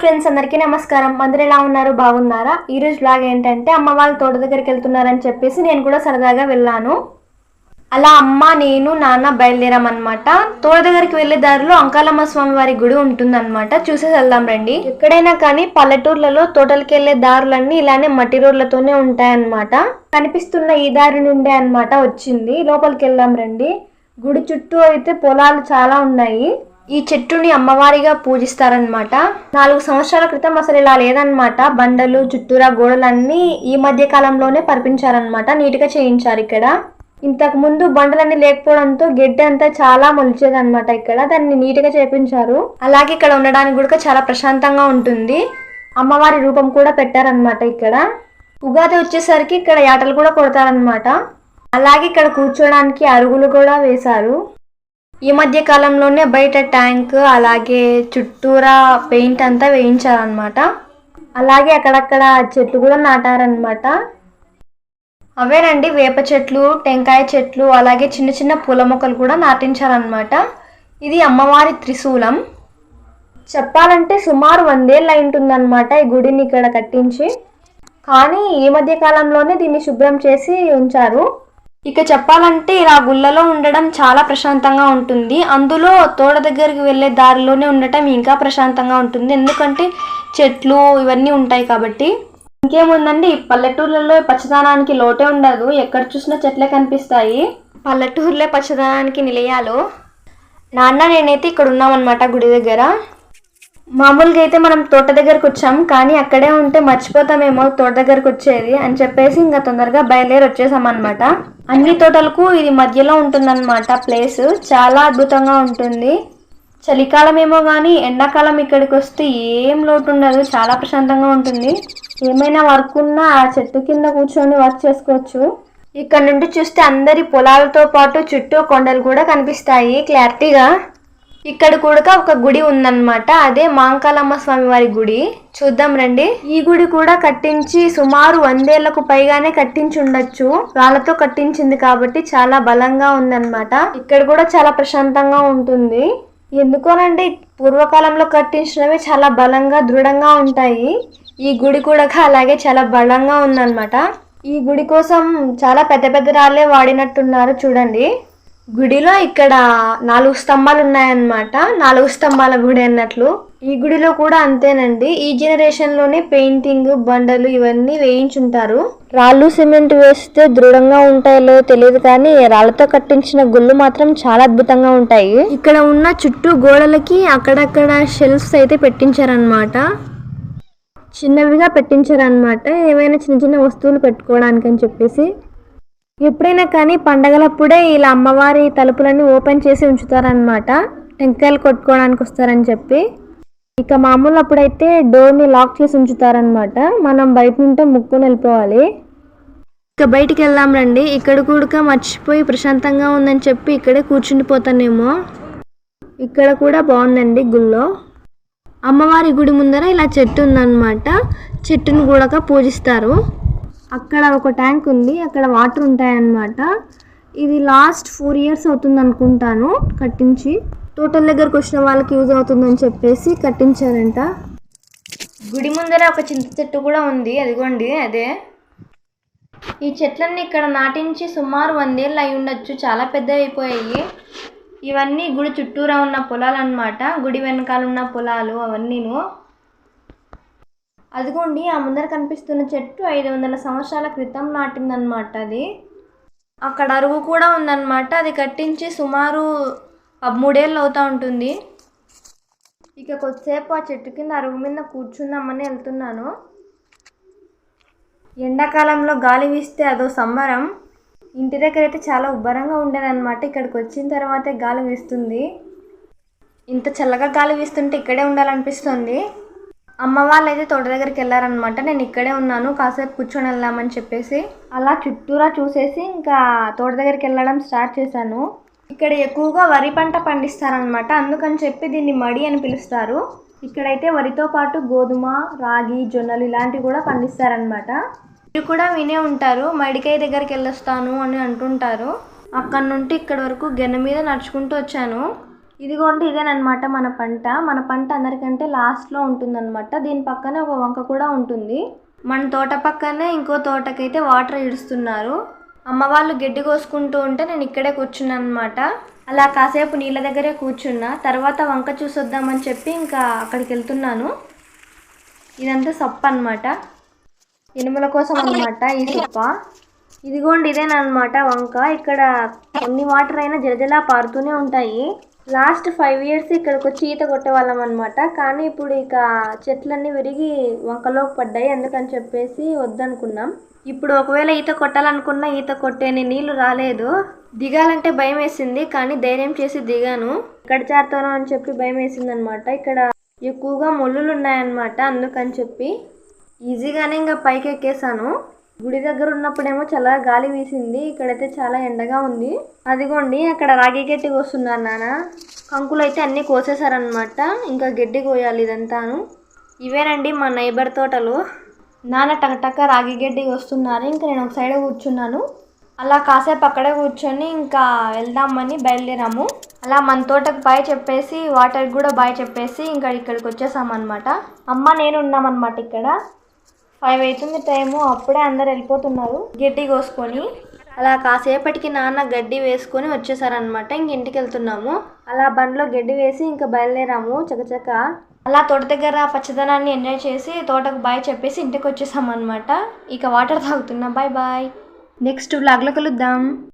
Friends అందరికీ నమస్కారం. అందరు ఎలా ఉన్నారు? బాగున్నారా? ఈ రోజు బ్లాగ్ ఏంటంటే అమ్మ వాళ్ళ తోట దగ్గరికి వెళ్తున్నారని చెప్పేసి నేను కూడా సరదాగా వెళ్ళాను. అలా అమ్మ నేను నాన్న బయలుదేరామన్నమాట. తోట దగ్గరికి వెళ్ళే దారిలో అంకాలమ్మ స్వామి వారి గుడి ఉంటుందన్నమాట. చూసేసి వెళ్దాం రండి. ఎక్కడైనా కానీ పల్లెటూర్లలో తోటలకి వెళ్ళే దారులన్నీ ఇలానే మట్టి రోడ్లతోనే ఉంటాయన్నమాట. కనిపిస్తున్న ఈ దారి నుండే అన్నమాట వచ్చింది. లోపలికి వెళ్దాం రండి. గుడి చుట్టూ అయితే పొలాలు చాలా ఉన్నాయి. ఈ చెట్టుని అమ్మవారిగా పూజిస్తారనమాట నాలుగు సంవత్సరాల క్రితం అసలు ఇలా లేదనమాట బండలు చుట్టూరా గోడలన్నీ ఈ మధ్య కాలంలోనే పరిపించారనమాట నీట్గా చేయించారు ఇక్కడ. ఇంతకు ముందు బండలన్నీ లేకపోవడంతో గడ్డి అంతా చాలా మొలిచేదనమాట ఇక్కడ. దాన్ని నీట్గా చేపించారు. అలాగే ఇక్కడ ఉండడానికి కూడా చాలా ప్రశాంతంగా ఉంటుంది. అమ్మవారి రూపం కూడా పెట్టారనమాట ఇక్కడ. ఉగాది వచ్చేసరికి ఇక్కడ యాటలు కూడా కొడతారనమాట అలాగే ఇక్కడ కూర్చోడానికి అరుగులు కూడా వేశారు. ఈ మధ్య కాలంలోనే బయట ట్యాంక్ అలాగే చుట్టూరా పెయింట్ అంతా వేయించారనమాట అలాగే అక్కడక్కడ చెట్లు కూడా నాటారనమాట అవేనండి వేప చెట్లు టెంకాయ చెట్లు అలాగే చిన్న చిన్న పూల మొక్కలు కూడా నాటించారనమాట ఇది అమ్మవారి త్రిశూలం. చెప్పాలంటే సుమారు వందేళ్ళు అయింటుందన్నమాట ఈ గుడిని ఇక్కడ కట్టించి. కానీ ఈ మధ్య కాలంలోనే దీన్ని శుభ్రం చేసి ఉంచారు. ఇక చెప్పాలంటే ఇలా గుళ్ళలో ఉండడం చాలా ప్రశాంతంగా ఉంటుంది. అందులో తోట దగ్గరికి వెళ్ళే దారిలోనే ఉండటం ఇంకా ప్రశాంతంగా ఉంటుంది. ఎందుకంటే చెట్లు ఇవన్నీ ఉంటాయి కాబట్టి. ఇంకేముందండి? పల్లెటూర్లలో పచ్చదనానికి లోటే ఉండదు. ఎక్కడ చూసినా చెట్లే కనిపిస్తాయి. పల్లెటూర్లే పచ్చదనానికి నిలయాలు? నాన్న నేనైతే ఇక్కడ ఉన్నామన్నమాట గుడి దగ్గర. మామూలుగా అయితే మనం తోట దగ్గరకు వచ్చాం కానీ అక్కడే ఉంటే మర్చిపోతామేమో తోట దగ్గరకు వచ్చేది అని చెప్పేసి ఇంకా తొందరగా బయలుదేరి వచ్చేసాం అనమాట అన్ని తోటలకు ఇది మధ్యలో ఉంటుందన్నమాట ప్లేస్. చాలా అద్భుతంగా ఉంటుంది. చలికాలం ఏమో కానీ ఎండాకాలం ఇక్కడికి వస్తే ఏం లోటు ఉండదు చాలా ప్రశాంతంగా ఉంటుంది. ఏమైనా వర్క్ ఉన్నా ఆ చెట్టు కింద కూర్చొని వర్క్ చేసుకోవచ్చు. ఇక్కడ నుండి చూస్తే అందరి పొలాలతో పాటు చుట్టూ కొండలు కూడా కనిపిస్తాయి. క్లారిటీగా ఇక్కడ కూడా ఒక గుడి ఉందన్నమాట. అదే మాంకాలమ్మ స్వామి వారి గుడి. చూద్దాం రండి. ఈ గుడి కూడా కట్టించి సుమారు వందేళ్ళకు పైగానే కట్టించి ఉండొచ్చు రాళ్ళతో కట్టించింది కాబట్టి చాలా బలంగా ఉందన్నమాట. ఇక్కడ కూడా చాలా ప్రశాంతంగా ఉంటుంది. ఎందుకోనండి పూర్వకాలంలో కట్టించినవి చాలా బలంగా దృఢంగా ఉంటాయి. ఈ గుడి కూడా అలాగే చాలా బలంగా ఉందన్నమాట. ఈ గుడి కోసం చాలా పెద్ద పెద్ద రాళ్ళే వాడినట్టున్నారు చూడండి. గుడిలో ఇక్కడ నాలుగు స్తంభాలు ఉన్నాయన్నమాట. నాలుగు స్తంభాల గుడి అన్నట్లు. ఈ గుడిలో కూడా అంతేనండి. ఈ జనరేషన్లోనే పెయింటింగ్ బండలు ఇవన్నీ వేయించుంటారు. రాళ్ళు సిమెంట్ వేస్తే దృఢంగా ఉంటాయో తెలియదు కానీ రాళ్ళతో కట్టించిన గుళ్ళు మాత్రం చాలా అద్భుతంగా ఉంటాయి. ఇక్కడ ఉన్న చుట్టూ గోడలకి అక్కడక్కడ షెల్ఫ్స్ అయితే పెట్టించారనమాట చిన్నవిగా పెట్టించారనమాట ఏమైనా చిన్న చిన్న వస్తువులు పెట్టుకోవడానికి అని చెప్పేసి. ఎప్పుడైనా కానీ పండగలప్పుడే ఇలా అమ్మవారి తలుపులన్నీ ఓపెన్ చేసి ఉంచుతారనమాట టెంకాయలు కొట్టుకోవడానికి వస్తారని చెప్పి. ఇక మామూలు అప్పుడైతే డోర్ని లాక్ చేసి ఉంచుతారనమాట మనం బయట నుంటే ముక్కుని వెళ్ళిపోవాలి ఇక బయటికి వెళ్దాం రండి. ఇక్కడ కూడా మర్చిపోయి ప్రశాంతంగా ఉందని చెప్పి ఇక్కడే కూర్చుండిపోతానేమో. ఇక్కడ కూడా బాగుందండి గుళ్ళో. అమ్మవారి గుడి ముందర ఇలా చెట్టు ఉందన్నమాట. చెట్టును కూడా పూజిస్తారు. అక్కడ ఒక ట్యాంక్ ఉంది అక్కడ వాటర్ ఉంటాయన్నమాట. ఇది లాస్ట్ ఫోర్ ఇయర్స్ అవుతుంది అనుకుంటాను కట్టించి. టోటల్ దగ్గరకు వచ్చిన వాళ్ళకి యూజ్ అవుతుందని చెప్పేసి కట్టించారంట. గుడి ముందర ఒక చింత చెట్టు కూడా ఉంది అదిగోండి అదే. ఈ చెట్లన్నీ ఇక్కడ నాటించి సుమారు వందేళ్ళు అయి ఉండొచ్చు చాలా పెద్దవి అయిపోయాయి. ఇవన్నీ గుడి చుట్టూరా ఉన్న పొలాలు అన్నమాట గుడి వెనకాల ఉన్న పొలాలు అవన్నీను. అదిగోండి ఆ ముందర కనిపిస్తున్న చెట్టు ఐదు వందల సంవత్సరాల క్రితం నాటిందనమాట అది. అక్కడ అరుగు కూడా ఉందన్నమాట. అది కట్టించి సుమారు మూడేళ్ళు అవుతూ ఉంటుంది. ఇక కొద్దిసేపు ఆ చెట్టు కింద అరుగు మీద కూర్చుందామని వెళ్తున్నాను. ఎండాకాలంలో గాలి వీస్తే అదో సంబరం. ఇంటి దగ్గర అయితే చాలా ఉబ్బరంగా ఉండేదన్నమాట. ఇక్కడికి వచ్చిన తర్వాతే గాలి వీస్తుంది. ఇంత చల్లగా గాలి వీస్తుంటే ఇక్కడే ఉండాలనిపిస్తుంది. అమ్మ వాళ్ళు అయితే తోట దగ్గరికి వెళ్ళారనమాట నేను ఇక్కడే ఉన్నాను కాసేపు కూర్చొని వెళ్దామని చెప్పేసి అలా చుట్టూరా చూసేసి ఇంకా తోట దగ్గరికి వెళ్ళడం స్టార్ట్ చేశాను. ఇక్కడ ఎక్కువగా వరి పంట పండిస్తారనమాట అందుకని చెప్పి దీన్ని మడి అని పిలుస్తారు. ఇక్కడైతే వరితో పాటు గోధుమ రాగి జొన్నలు ఇలాంటివి కూడా పండిస్తారనమాట మీరు కూడా వినే ఉంటారు మడికాయ దగ్గరికి వెళ్ళొస్తాను అని అంటుంటారు. అక్కడ నుండి ఇక్కడ వరకు గెన మీద నడుచుకుంటూ వచ్చాను. ఇదిగోండి ఇదేనమాట మన పంట. మన పంట అందరికంటే లాస్ట్లో ఉంటుందన్నమాట. దీని పక్కనే ఒక వంక కూడా ఉంటుంది. మన తోట పక్కనే ఇంకో తోటకైతే వాటర్ ఇడుస్తున్నారు. అమ్మ వాళ్ళు గడ్డి కోసుకుంటూ ఉంటే నేను ఇక్కడే కూర్చున్నాను అనమాట అలా కాసేపు నీళ్ళ దగ్గరే కూర్చున్నా. తర్వాత వంక చూసొద్దామని చెప్పి ఇంకా అక్కడికి వెళ్తున్నాను. ఇదంతా సప్ప అన్నమాట. ఇనుముల కోసం అన్నమాట ఈ సొప్ప. ఇదిగోండి ఇదేనమాట వంక. ఇక్కడ కొన్ని వాటర్ అయినా జలజలా పారుతూనే ఉంటాయి. లాస్ట్ ఫైవ్ ఇయర్స్ ఇక్కడికి వచ్చి ఈత కొట్టేవాళ్ళం అనమాట కానీ ఇప్పుడు ఇక చెట్లన్నీ విరిగి వంకలోకి పడ్డాయి. అందుకని చెప్పేసి వద్దనుకున్నాం. ఇప్పుడు ఒకవేళ ఈత కొట్టాలనుకున్నా ఈత కొట్టేని నీళ్ళు రాలేదు. దిగాలంటే భయం వేసింది. కానీ ధైర్యం చేసి దిగాను. ఎక్కడ చేరుతానో అని చెప్పి భయం వేసింది అనమాట ఇక్కడ ఎక్కువగా ముళ్ళులు ఉన్నాయన్నమాట. అందుకని చెప్పి ఈజీగానే ఇంకా పైకి ఎక్కేసాను గుడి దగ్గర ఉన్నప్పుడేమో చాలా గాలి వీసింది ఇక్కడైతే చాలా ఎండగా ఉంది. అదిగోండి అక్కడ రాగి గడ్డి కోస్తున్నారు నాన్న. కంకులు అయితే అన్నీ కోసేశారనమాట ఇంకా గడ్డి కోయాలి ఇదంతాను. ఇవేనండి మా నైబర్ తోటలు. నాన్న టకటక రాగి గడ్డి వస్తున్నారు ఇంకా నేను ఒక సైడ్ కూర్చున్నాను. అలా కాసేపు అక్కడే కూర్చొని ఇంకా వెళ్దామని బయలుదేరాము. అలా మన తోటకు బాయ్ చెప్పేసి వాటర్కి కూడా బాయ్ చెప్పేసి ఇంకా ఇక్కడికి వచ్చేసామన్నమాట. అమ్మ నేను ఉన్నామన్నమాట ఇక్కడ. ఫైవ్ అవుతుంది టైము. అప్పుడే అందరు వెళ్ళిపోతున్నారు. గడ్డి కోసుకొని. అలా కాసేపటికి నాన్న గడ్డి వేసుకొని వచ్చేసారనమాట ఇంక ఇంటికి వెళ్తున్నాము అలా బండ్లో గడ్డి వేసి ఇంకా బయలుదేరాము. చకచక. అలా తోట దగ్గర పచ్చదనాన్ని ఎంజాయ్ చేసి తోటకు బాయ్ చెప్పేసి ఇంటికి వచ్చేసాం అనమాట ఇక వాటర్ తాగుతున్నా. Bye bye. నెక్స్ట్ వ్లాగ్లో కలుద్దాం.